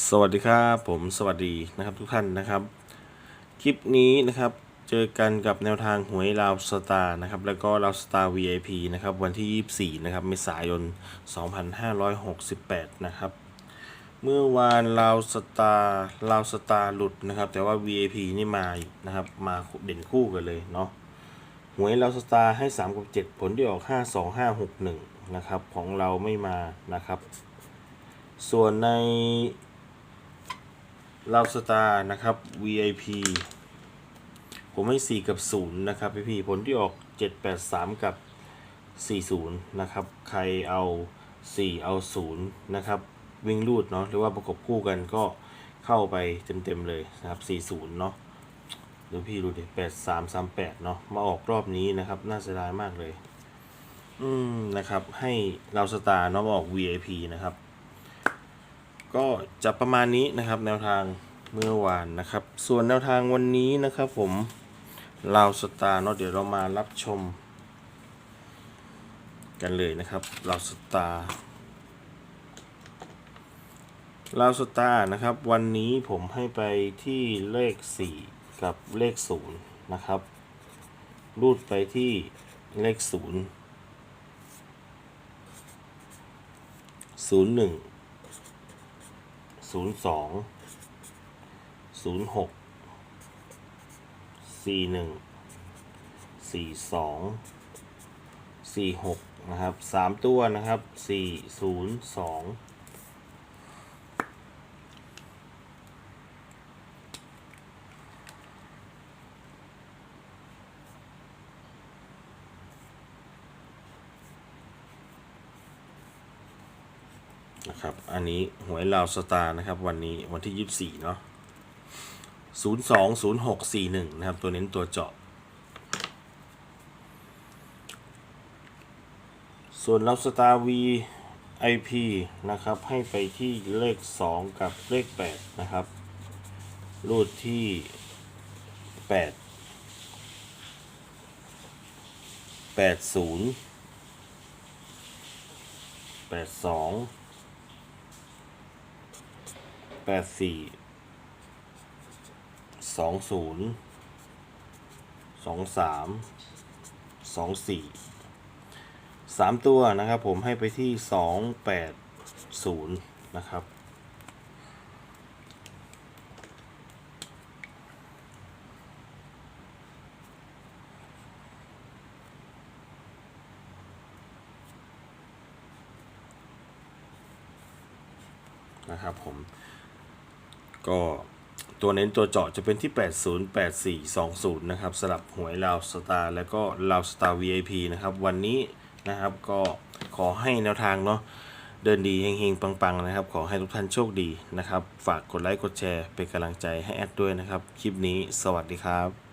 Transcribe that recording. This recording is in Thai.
สวัสดีครับผมสวัสดีนะครับทุกท่านนะครับ คลิปนี้นะครับ เจอกันกับแนวทางหวยลาวสตาร์นะครับ แล้วก็ลาวสตาร์ VIP นะครับ วันที่ 24 นะครับเมษายน 2568 นะครับ เมื่อวานลาวสตาร์ลาวสตาร์หลุดนะครับ แต่ว่า VIP นี่มานะครับ มาเด่นคู่กันเลยเนาะหวยลาวสตาร์ให้ 3 กับ 7 ผลที่ออก 5 2 5 6 1 นะครับ ของเราไม่มานะครับ ส่วนใน ลาวสตาร์นะครับ VIP ผมให้ 4 กับ 0 นะครับ พี่พี่ผลที่ออก 783 กับ 40 นะครับ ใครเอา 4 เอา 0 นะครับ วิ่งรูดเนาะหรือว่าประกบคู่กันก็เข้าไปเต็ม ๆ เลยนะครับ 40 เนาะดูพี่ดูดิ8338 เนาะมาออกรอบนี้นะครับ น่าเสียดายมากเลย อืมนะครับ ให้ลาวสตาร์เนาะมาออก VIP นะครับ ก็จะประมาณนี้นะครับแนวทางเมื่อวานนะครับ ส่วนแนวทางวันนี้นะครับผมลาวสตาร์เนาะเดี๋ยวเรามารับชม กันเลยนะครับลาวสตาร์ลาวสตาร์นะครับ วันนี้ผมให้ไปที่เลข 4 กับเลข 0 นะครับ รูดไปที่เลข 0 01 ศูนย์สองศูนย์หกสี่หนึ่งสี่สองสี่หกนะครับสามตัวนะครับสี่ศูนย์สอง นะครับ อันนี้หวยลาวสตาร์นะครับ วันนี้วันที่ 24 เนาะ020641 นะครับ ตัวเน้นตัวเจาะ ส่วนลาวสตาร์ VIP นะครับ ให้ไปที่เลข 2 กับเลข 8 นะครับ รูดที่ 8 80 82 แปดสี่สองศูนย์สองสามสองสี่สามตัวนะครับผมให้ไปที่สองแปดศูนย์นะครับนะครับผม ก็ตัวเน้นตัวเจาะจะเป็นที่ 808420 นะครับสลับหวยลาวสตาร์แล้วก็ลาวสตาร์ VIP นะครับ วันนี้นะครับก็ขอให้แนวทางเนาะเดินดีเฮงๆ ปัง ๆ นะครับ ขอให้ทุกท่านโชคดีนะครับ ฝากกดไลค์ กดแชร์ เป็นกำลังใจให้แอดด้วยนะครับ คลิปนี้สวัสดีครับ